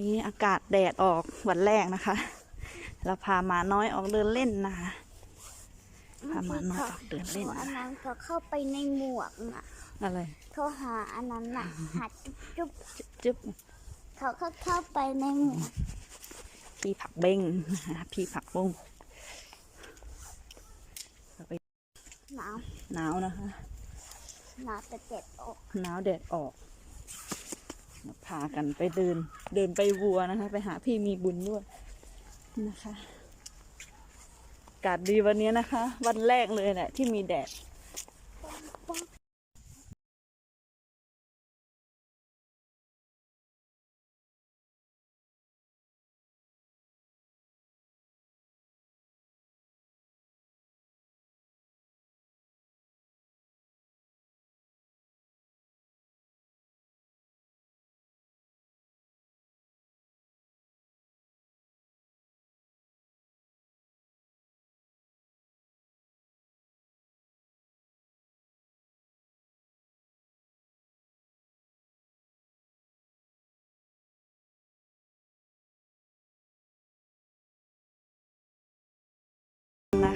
นี้อากาศแดดออกวันแรกนะคะ เราพาหมาน้อยออกเดินเล่นนะคะพาหมาน้อยออกเดินเล่นอันนะนั้นเขาเข้าไปในหมวกน่ะอะไรโทรหาอันนั้นน่ะหาจุ๊บจุ๊บจึ๊บเขาก็เข้าไปในหมวกพี่ผักเบ้งนะคะพี่ผักบุ้งหนาวหนาวนะคะหนาวแต่เจ็บออกหนาวแดดออกพากันไปเดิน เดินไปวัวนะคะ ไปหาพี่มีบุญด้วยนะคะอากาศดีวันนี้นะคะ วันแรกเลยแหละที่มีแดด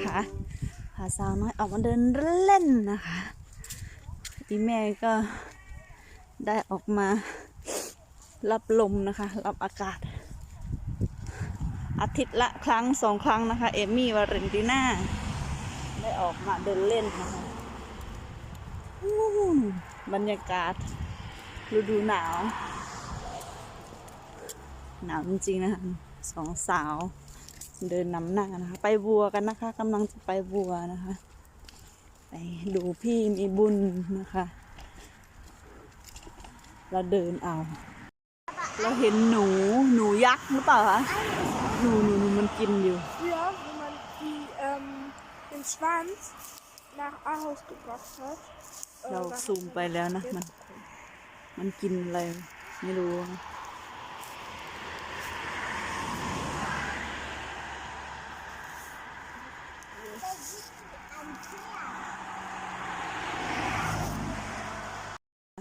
นะคะพาสาวน้อยออกมาเดินเล่นนะคะ อีแม่ก็ได้ออกมารับลมนะคะ รับอากาศ อาทิตย์ละครั้งสองครั้งนะคะ เอมี่วาเรนติน่า ได้ออกมาเดินเล่นนะคะบรรยากาศฤดูหนาว หนาวจริงๆนะคะสองสาว เดินนำหน้านะคะ ไปวัวกันนะคะกำลังจะไปวัวนะคะ ไปดูพี่มีบุญนะคะ เราเดินเอา เราห็นหนูหนูยักษ์หรือเปล่าคะหนูหนูหนูมันกินอยู่ Ja, wo man die, ähm, den Schwanz nach Aarhus gebracht hat. เรา Äh, da ซูม hat ไปแล้วนะมัน มันกินอะไรไม่รู้นะ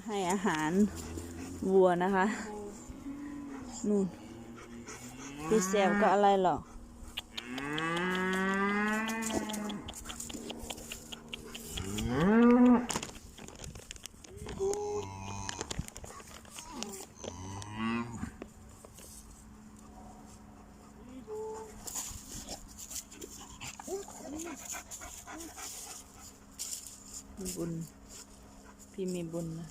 ให้อาหารวัวนะคะ นู่นพี่แซวก็อะไรหรอ บุญ พี่มีบุญนะ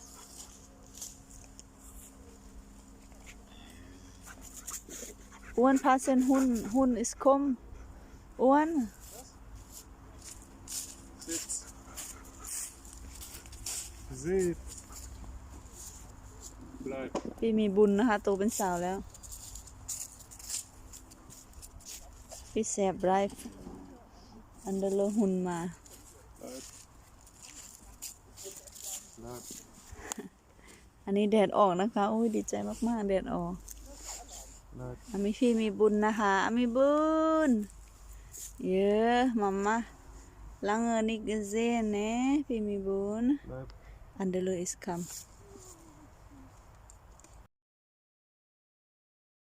อ้วนพาเซนหุ่นหุ่นอิสคมอ้วน Sitz. Sitz. Bleib. พี่มีบุญนะคะโตเป็นสาวแล้ว พี่แสบไรฟ์อันเดอร์เลอหุ่นมา Bleib. Bleib. อันนี้แดดออกนะคะโอ้ยดีใจมากๆ แดดออก Bleib. อามีพี่มีบุญนะคะอามีบุญ เยอะมาม่าลังเงินอีกเซนเนะพี่มีบุญ Bleib. อันเดอร์เลอ is come